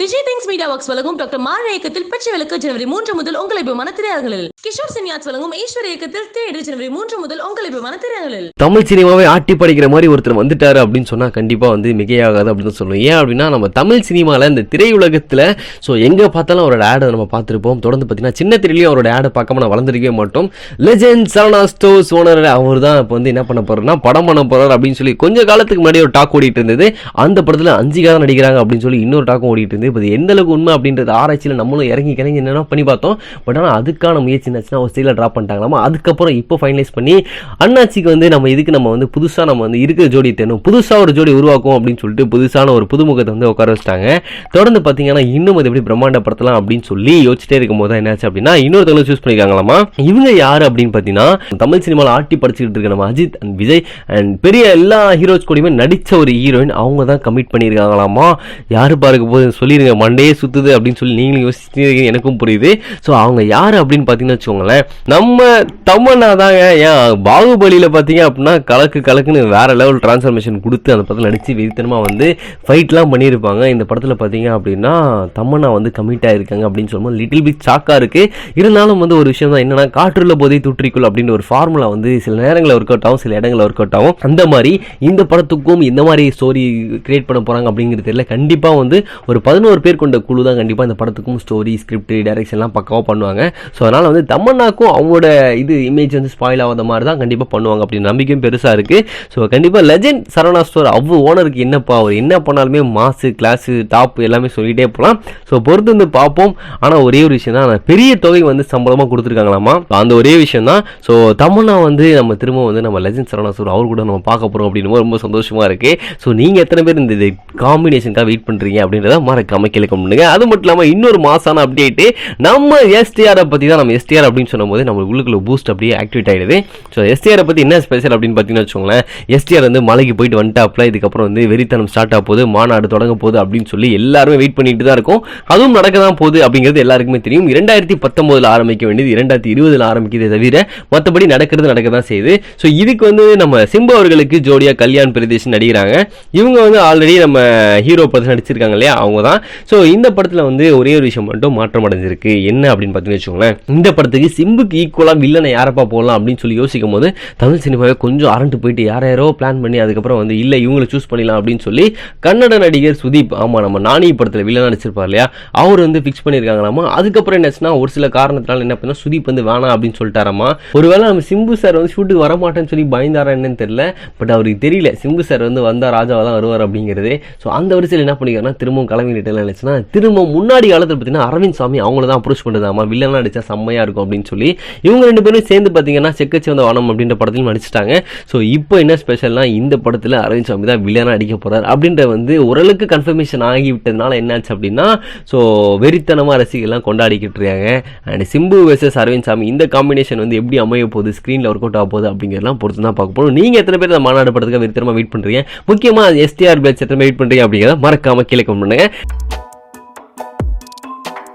Vijay things media works வழங்கும் doctor மாற இயக்கத்தில் பச்சை விளக்கு ஜனவரி மூன்று முதல் உங்களை விமான திரையரங்களில் கிஷோர் சின்யாஸ் வழங்கும் ஈஸ்வர் இயக்கத்தில் தேடு ஜனவரி மூன்று முதல் உங்களை விமான திரையரங்களில் தமிழ் சினிமாவை ஆட்டி படிக்கிற மாதிரி ஒருத்தர் வந்துட்டாரு அப்படின்னு சொன்னா கண்டிப்பா வந்து மிகையாகாது அப்படின்னு சொல்லுவோம் ஏன் அப்படின்னா நம்ம தமிழ் சினிமால இந்த திரையுலகத்துல ஸோ எங்க பார்த்தாலும் அவரோட ஆடை நம்ம பார்த்துருப்போம். தொடர்ந்து பார்த்தீங்கன்னா சின்ன திரையிலையும் அவரோட ஆடை பார்க்காம நான் வளர்ந்துருக்கவே மாட்டோம். லெஜெண்ட் சரணா ஸ்டோர்ஸ் ஓனர் அவர் தான் இப்போ வந்து என்ன பண்ண போறாருன்னா படம் பண்ண போறாரு அப்படின்னு சொல்லி கொஞ்ச காலத்துக்கு முன்னாடி ஒரு டாக் ஓடிட்டு இருந்தது. அந்த படத்துல அஞ்சுக்காக நடிக்கிறாங்க அப்படின்னு சொல்லி இன்னொரு டாக்கும் ஓடிட்டு இருந்தது. இப்போ இது எந்த அளவுக்கு உண்மை அப்படின்றது ஆராய்ச்சியில் நம்மளும் இறங்கி கிளங்கி என்னென்ன பண்ணி பார்த்தோம். பட் ஆனால் அதுக்கான முயற்சி என்னாச்சுன்னா ஒரு ஸ்டைலில் ட்ராப் பண்ணிட்டாங்களாமா? அதுக்கப்புறம் இப்போ ஃபைனலைஸ் பண்ணி அண்ணாச்சிக்கு வந்து நம்ம இதுக்கு நம்ம வந்து புதுசாக நம்ம வந்து இருக்கிற ஜோடி தேணும் புதுசாக ஒரு ஜோடி உருவாக்கும் அப்படின்னு சொல்லிட்டு புதுசான ஒரு புதுமுகத்தை வந்து உட்கார வச்சிட்டாங்க. தொடர்ந்து பார்த்தீங்கன்னா இன்னும் அது எப்படி பிரம்மாண்டப்படுத்தலாம் அப்படின்னு சொல்லி யோசிச்சிட்டே இருக்கும் போது என்னாச்சு அப்படின்னா இன்னொருத்தவங்களும் சூஸ் பண்ணிருக்காங்களாமா? இவங்க யார் அப்படின்னு பார்த்தீங்கன்னா தமிழ் சினிமாவில் ஆட்டி படிச்சுக்கிட்டு இருக்க நம்ம அஜித் அண்ட் விஜய் அண்ட் பெரிய எல்லா ஹீரோஸ் கூடயுமே நடித்த ஒரு ஹீரோயின் அவங்க தான் கமிட் பண்ணியிருக்காங்களாமா யார் யாரு போதுன்னு சொல்லி சொல்லிடுங்க மண்டையே சுத்துது அப்படின்னு சொல்லி நீங்களும் யோசிச்சு எனக்கும் புரியுது. ஸோ அவங்க யார் அப்படின்னு பார்த்தீங்கன்னு வச்சுக்கோங்களேன் நம்ம தமன்னா தாங்க ஏன் பாகுபலியில் பார்த்தீங்க அப்படின்னா கலக்கு கலக்குன்னு வேற லெவல் டிரான்ஸ்ஃபர்மேஷன் கொடுத்து அந்த படத்தில் நடித்து வெறித்தனமாக வந்து ஃபைட்லாம் பண்ணியிருப்பாங்க. இந்த படத்தில் பார்த்தீங்க அப்படின்னா தமன்னா வந்து கமிட் ஆகிருக்காங்க அப்படின்னு சொல்லும்போது லிட்டில் பிட் ஷாக்காக இருக்குது இருந்தாலும் வந்து ஒரு விஷயம் தான் என்னென்னா காற்றுள்ள போதே தூற்றிக்குள் அப்படின்ற ஒரு ஃபார்முலா வந்து சில நேரங்களில் ஒர்க் அவுட் ஆகும் சில இடங்களில் ஒர்க் அவுட் ஆகும். அந்த மாதிரி இந்த படத்துக்கும் இந்த மாதிரி ஸ்டோரி கிரியேட் பண்ண போகிறாங்க அப்படிங்கிறது தெரியல. கண்டிப்பாக வந்து ஒரு பதினோரு பேர் கொண்ட குழு தான் கண்டிப்பாக இந்த படத்துக்கும் ஸ்டோரி ஸ்கிரிப்ட் டைரக்ஷன்லாம் பக்காவாக பண்ணுவாங்க. ஸோ அதனால் வந்து தமன்னாக்கும் அவங்களோட இது இமேஜ் வந்து ஸ்பாயில் ஆகாத மாதிரி தான் கண்டிப்பாக பண்ணுவாங்க அப்படின்னு நம்பிக்கையும் பெருசாக இருக்குது ஸோ கண்டிப்பாக லெஜெண்ட் சரவணா ஸ்டோர் அவ்வளோ ஓனருக்கு என்னப்பா அவர் என்ன பண்ணாலுமே மாசு கிளாஸு டாப் எல்லாமே சொல்லிகிட்டே போகலாம் ஸோ பொறுத்து வந்து பார்ப்போம். ஆனால் ஒரே ஒரு விஷயம் தான் பெரிய தொகை வந்து சம்பளமாக கொடுத்துருக்காங்களாமா? அந்த ஒரே விஷயம் தான். ஸோ தமன்னா வந்து நம்ம திரும்ப வந்து நம்ம லெஜெண்ட் சரவணா ஸ்டோர் அவர் கூட நம்ம பார்க்க போகிறோம் அப்படின்னு ரொம்ப சந்தோஷமாக இருக்குது ஸோ நீங்கள் எத்தனை பேர் இந்த காம்பினேஷனுக்காக வெயிட் பண்ணுறீங்க அப்படின்றத மறக்காம கேட்க பண்ணுங்க அது மட்டும் இல்லாமல் இன்னொரு மாசான அப்டேட்டு நம்ம எஸ்டிஆரை பற்றி தான் நம்ம எஸ்டிஆர் அப்படின்னு சொல்லும்போது நம்ம உள்ளுக்குள்ள பூஸ்ட் அப்படியே ஆக்டிவேட் ஆகிடுது ஸோ எஸ்டிஆரை பற்றி என்ன ஸ்பெஷல் அப்படின்னு பார்த்தீங்கன்னு வச்சுக்கோங்களேன். எஸ்டிஆர் வந்து மலைக்கு போயிட்டு வந்துட்டாப்ல இதுக்கப்புறம் வந்து வெறித்தனம் ஸ்டார்ட் ஆக போகுது மாநாடு தொடங்க போகுது அப்படின்னு சொல்லி எல்லாருமே வெயிட் பண்ணிட்டு தான் இருக்கும். அதுவும் நடக்க தான் போகுது அப்படிங்கிறது எல்லாருக்குமே தெரியும். இரண்டாயிரத்தி பத்தொம்போதில் ஆரம்பிக்க வேண்டியது இரண்டாயிரத்தி இருபதில் ஆரம்பிக்கிறதே தவிர மற்றபடி நடக்கிறது நடக்க தான் செய்யுது. ஸோ இதுக்கு வந்து நம்ம சிம்பு அவர்களுக்கு ஜோடியாக கல்யாண் பிரதேஷ் நடிக்கிறாங்க இவங்க வந்து ஆல்ரெடி நம்ம ஹீரோ படத்தில் நடிச்சிருக்காங்க இல்லையா? அவங்க தான் ஸோ இந்த படத்தில் வந்து ஒரே ஒரு விஷயம் மட்டும் மாற்றம் அடைஞ்சிருக்கு என்ன அப்படின்னு பார்த்தீங்கன்னு வச்சுக்கோங்களேன். இந்த படத்துக்கு சிம்புக்கு ஈக்குவலாக வில்லனை யாரப்பா போடலாம் அப்படின்னு சொல்லி யோசிக்கும் போது தமிழ் சினிமாவை கொஞ்சம் அரண்டு போயிட்டு யார் யாரோ பிளான் பண்ணி அதுக்கப்புறம் வந்து இல்லை இவங்களை சூஸ் பண்ணிடலாம் அப்படின்னு சொல்லி கன்னட நடிகர் சுதீப் ஆமாம் நம்ம நானி படத்தில் வில்லன் நடிச்சிருப்பார் இல்லையா? அவர் வந்து ஃபிக்ஸ் பண்ணியிருக்காங்களாமா? அதுக்கப்புறம் என்னாச்சுன்னா ஒரு சில காரணத்தினால என்ன பண்ணால் சுதீப் வந்து வேணாம் அப்படின்னு சொல்லிட்டாராமா? ஒருவேளை நம்ம சிம்பு சார் வந்து ஷூட்டுக்கு வரமாட்டேன்னு சொல்லி பயந்தாரா என்னன்னு தெரியல. பட் அவருக்கு தெரியல சிம்பு சார் வந்து வந்தா ராஜாவாக தான் வருவார் அப்படிங்கிறது. ஸோ அந்த வரிசையில் என்ன பண்ணிக்கிறாருன்னா திரும்பவும் கிளம்பிட்டு நினைச்சுன்னா திரும்ப முன்னாடி காலத்தில் பார்த்தீங்கன்னா அரவிந்த் சாமி அவங்கள தான் அப்ரோச் பண்ணுறதாமா வில்லன்லாம் நடிச்சா செம்மையா இருக்கும் அப்படின்னு சொல்லி இவங்க ரெண்டு பேரும் சேர்ந்து பார்த்தீங்கன்னா செக்கச்சி வந்த வானம் அப்படின்ற படத்திலும் நடிச்சிட்டாங்க. ஸோ இப்போ என்ன ஸ்பெஷல்னா இந்த படத்தில் அரவிந்த் சாமி தான் வில்லனாக அடிக்க போகிறார் அப்படின்ற வந்து ஓரளவுக்கு கன்ஃபர்மேஷன் ஆகி விட்டதுனால என்னாச்சு அப்படின்னா ஸோ வெறித்தனமாக ரசிகர்லாம் கொண்டாடிக்கிட்டு இருக்காங்க. அண்ட் சிம்பு வெர்சஸ் அரவிந்த் சாமி இந்த காம்பினேஷன் வந்து எப்படி அமைய போகுது? ஸ்க்ரீனில் ஒர்க் அவுட் ஆக போகுது அப்படிங்கிறதெல்லாம் பொறுத்து தான் பார்க்க போகிறோம் நீங்கள் எத்தனை பேர் இந்த மாநாடு படத்துக்கு வெறித்தனமாக வெயிட் பண்ணுறீங்க முக்கியமாக எஸ்டிஆர் பேட்ச் எத்தனை வெயிட் பண்ணுறீங்க அப்படிங்கிறத மறக்காம கீழே comment பண்ணுங்க.